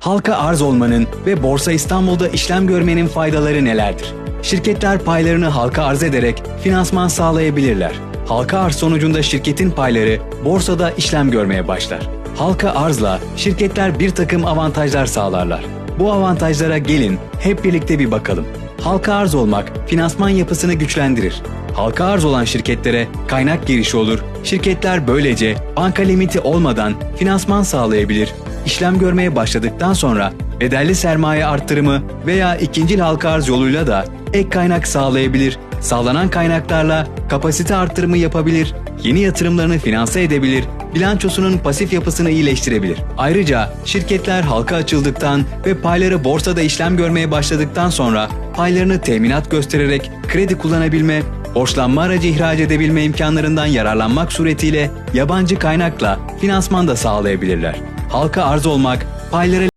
Halka arz olmanın ve Borsa İstanbul'da işlem görmenin faydaları nelerdir? Şirketler paylarını halka arz ederek finansman sağlayabilirler. Halka arz sonucunda şirketin payları borsada işlem görmeye başlar. Halka arzla şirketler bir takım avantajlar sağlarlar. Bu avantajlara gelin hep birlikte bir bakalım. Halka arz olmak finansman yapısını güçlendirir. Halka arz olan şirketlere kaynak girişi olur. Şirketler böylece banka limiti olmadan finansman sağlayabilir. İşlem görmeye başladıktan sonra bedelli sermaye arttırımı veya ikincil halka arz yoluyla da ek kaynak sağlayabilir. Sağlanan kaynaklarla kapasite arttırımı yapabilir, yeni yatırımlarını finanse edebilir, bilançosunun pasif yapısını iyileştirebilir. Ayrıca şirketler halka açıldıktan ve payları borsada işlem görmeye başladıktan sonra paylarını teminat göstererek kredi kullanabilme, borçlanma aracı ihraç edebilme imkanlarından yararlanmak suretiyle yabancı kaynakla finansman da sağlayabilirler. Halka arz olmak, payları